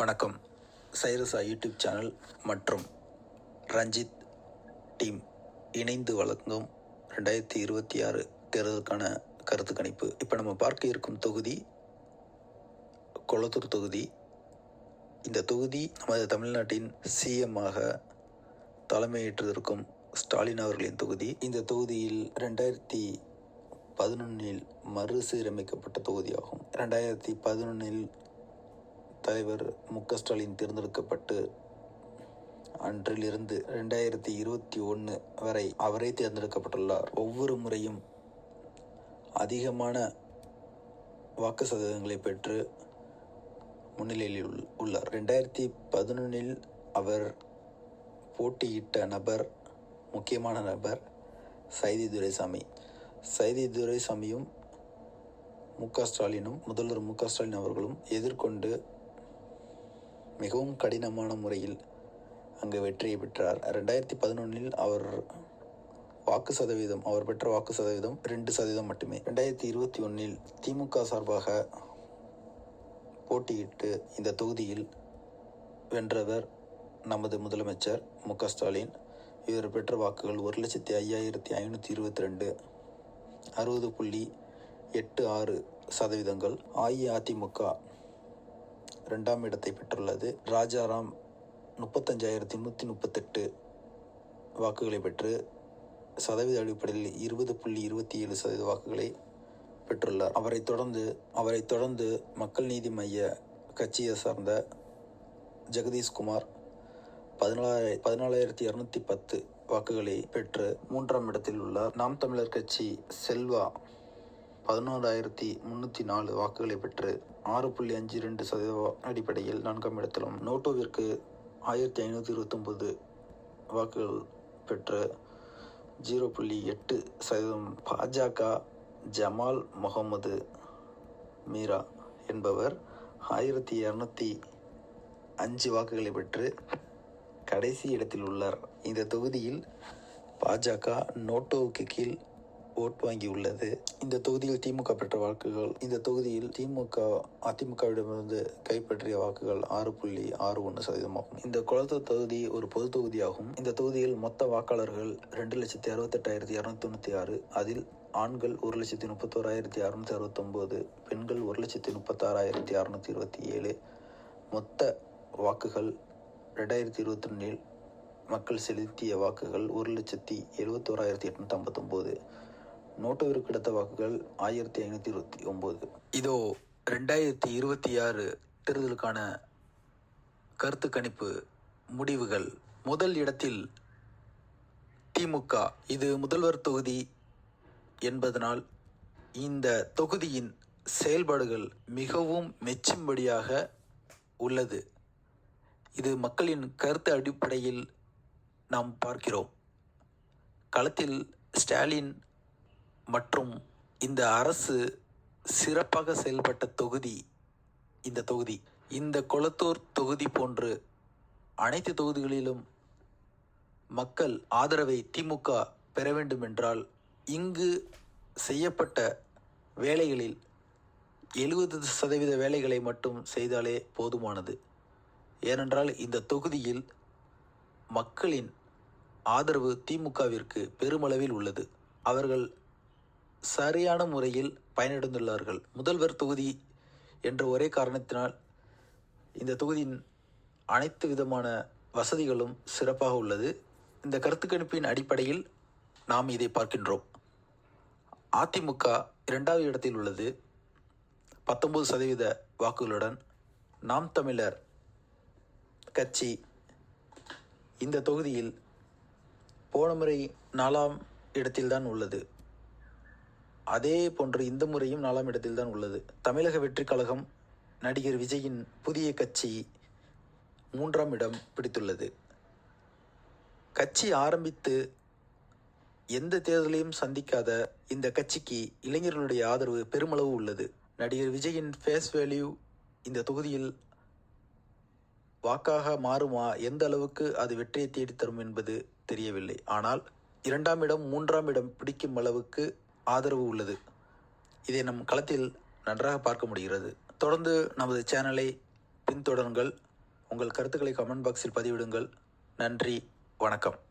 வணக்கம். சைரசா YouTube channel மற்றும் Ranjith team இணைந்து வழங்கும் ரெண்டாயிரத்தி இருபத்தி ஆறு தேர்தலுக்கான கருத்து கணிப்பு. இப்போ நம்ம பார்க்க இருக்கும் தொகுதி கொளத்தூர் தொகுதி. இந்த தொகுதி நமது தமிழ்நாட்டின் சிஎம்மாக தலைமையேற்றிருக்கும் ஸ்டாலின் அவர்களின் தொகுதி. இந்த தொகுதியில் ரெண்டாயிரத்தி பதினொன்னில் மறுசீரமைக்கப்பட்ட தொகுதியாகும். ரெண்டாயிரத்தி பதினொன்றில் தலைவர் மு க ஸ்டாலின் தேர்ந்தெடுக்கப்பட்டு அன்றிலிருந்து ரெண்டாயிரத்தி இருபத்தி ஒன்று வரை அவரே தேர்ந்தெடுக்கப்பட்டுள்ளார். ஒவ்வொரு முறையும் அதிகமான வாக்கு சதவீதங்களை பெற்று முன்னிலையில் உள்- உள்ளார். ரெண்டாயிரத்தி பதினொன்றில் அவர் போட்டியிட்ட நபர் முக்கியமான நபர் சைதி துரைசாமி. சைதி துரைசாமியும் மு க ஸ்டாலினும் முதல்வர் மு க ஸ்டாலின் அவர்களும் எதிர்கொண்டு மிகவும் கடினமான முறையில் அங்கு வெற்றியை பெற்றார். ரெண்டாயிரத்தி பதினொன்றில் அவர் வாக்கு சதவீதம் அவர் பெற்ற வாக்கு சதவீதம் ரெண்டு சதவீதம் மட்டுமே. ரெண்டாயிரத்தி இருபத்தி ஒன்றில் திமுக சார்பாக போட்டியிட்டு இந்த தொகுதியில் வென்றவர் நமது முதலமைச்சர் மு க ஸ்டாலின். இவர் பெற்ற வாக்குகள் ஒரு லட்சத்தி ஐயாயிரத்தி ஐநூற்றி இருபத்தி ரெண்டு அறுபது புள்ளி எட்டு ஆறு சதவீதங்கள். அஇஅதிமுக ரெண்டாம் இடத்தை பெற்றுள்ளது. ராஜாராம் முப்பத்தஞ்சாயிரத்தி நூற்றி முப்பத்தெட்டு வாக்குகளை பெற்று சதவீத அடிப்படையில் இருபது புள்ளி இருபத்தி ஏழு சதவீத வாக்குகளை பெற்றுள்ளார். அவரைத் தொடர்ந்து அவரைத் தொடர்ந்து மக்கள் நீதி மைய கட்சியை சார்ந்த ஜெகதீஷ்குமார் பதினாலாயிர பதினாலாயிரத்தி இரநூத்தி பத்து வாக்குகளை பெற்று மூன்றாம் இடத்தில் உள்ளார். நாம் தமிழர் கட்சி செல்வா பதினோராயிரத்தி முன்னூற்றி நாலு வாக்குகளை பெற்று ஆறு புள்ளி அஞ்சு ரெண்டு சதவீத அடிப்படையில் நான்காம் இடத்திலும் நோட்டோவிற்கு ஆயிரத்தி ஐநூற்றி இருபத்தொம்பது வாக்குகள் பெற்று ஜீரோ புள்ளி எட்டு சதவீதம் பாஜக ஜமால் முகமது மீரா என்பவர் ஆயிரத்தி இரநூத்தி அஞ்சு வாக்குகளை பெற்று கடைசி இடத்தில் உள்ளார். இந்த தொகுதியில் பாஜக நோட்டோவுக்கு கீழ் ஓட் வாங்கியுள்ளது. இந்த தொகுதியில் திமுக பெற்ற வாக்குகள் இந்த தொகுதியில் திமுக அதிமுகவிடமிருந்து கைப்பற்றிய வாக்குகள் ஆறு புள்ளி ஆறு ஒன்று சதவீதமாகும். இந்த குளத்தூர் தொகுதி ஒரு பொது தொகுதியாகும். இந்த தொகுதியில் மொத்த வாக்காளர்கள் ரெண்டு லட்சத்தி அறுபத்தெட்டாயிரத்தி இரநூத்தி தொண்ணூற்றி ஆறு அதில் ஆண்கள் ஒரு லட்சத்தி முப்பத்தோராயிரத்தி அறுநூத்தி அறுபத்தொம்போது பெண்கள் ஒரு லட்சத்தி முப்பத்தாறாயிரத்தி அறுநூத்தி இருபத்தி ஏழு. மொத்த வாக்குகள் ரெண்டாயிரத்தி இருபத்தொன்னில் மக்கள் செலுத்திய வாக்குகள் ஒரு லட்சத்தி எழுபத்தோராயிரத்தி எட்நூற்றி ஐம்பத்தொம்போது. நோட்டோவிற்கு கிடைத்த வாக்குகள் ஆயிரத்தி ஐநூற்றி இருபத்தி ஒம்பது. இதோ ரெண்டாயிரத்தி இருபத்தி ஆறு தேர்தலுக்கான கருத்து கணிப்பு முடிவுகள். முதல் இடத்தில் திமுக. இது முதல்வர் தொகுதி என்பதனால் இந்த தொகுதியின் செயல்பாடுகள் மிகவும் மெச்சும்படியாக உள்ளது. இது மக்களின் கருத்து அடிப்படையில் நாம் பார்க்கிறோம். களத்தில் ஸ்டாலின் மற்றும் இந்த அரசு சிறப்பாக செயல்பட்ட தொகுதி இந்த தொகுதி இந்த கொளத்தூர் தொகுதி போன்று அனைத்து தொகுதிகளிலும் மக்கள் ஆதரவை திமுக பெற வேண்டும் என்றால் இங்கு செய்யப்பட்ட வேலைகளில் எழுபது சதவீத வேலைகளை மட்டும் செய்தாலே போதுமானது. ஏனென்றால் இந்த தொகுதியில் மக்களின் ஆதரவு திமுகவிற்கு பெருமளவில் உள்ளது. அவர்கள் சரியான முறையில் பயனடைந்துள்ளார்கள். முதல்வர் தொகுதி என்ற ஒரே காரணத்தினால் இந்த தொகுதியின் அனைத்து விதமான வசதிகளும் சிறப்பாக உள்ளது. இந்த கருத்து கணிப்பின் அடிப்படையில் நாம் இதை பார்க்கின்றோம். அதிமுக இரண்டாவது இடத்தில் உள்ளது. பத்தொன்பது சதவீத வாக்குகளுடன் நாம் தமிழர் கட்சி இந்த தொகுதியில் போன முறை நாலாம் இடத்தில்தான் உள்ளது. அதே போன்று இந்த முறையும் நாலாம் இடத்தில்தான் உள்ளது. தமிழக வெற்றி கழகம் நடிகர் விஜயின் புதிய கட்சி மூன்றாம் இடம் பிடித்துள்ளது. கட்சி ஆரம்பித்து எந்த தேர்தலையும் சந்திக்காத இந்த கட்சிக்கு இளைஞர்களுடைய ஆதரவு பெருமளவு உள்ளது. நடிகர் விஜயின் ஃபேஸ் வேல்யூ இந்த தொகுதியில் வாக்காக மாறுமா? எந்த அளவுக்கு அது வெற்றியை தேடித்தரும் என்பது தெரியவில்லை. ஆனால் இரண்டாம் இடம் மூன்றாம் இடம் பிடிக்கும் அளவுக்கு ஆதரவு உள்ளது. இதை நம் களத்தில் நன்றாக பார்க்க முடிகிறது. தொடர்ந்து நமது சேனலை பின்தொடருங்கள். உங்கள் கருத்துக்களை கமெண்ட் பாக்ஸில் பதிவிடுங்கள். நன்றி. வணக்கம்.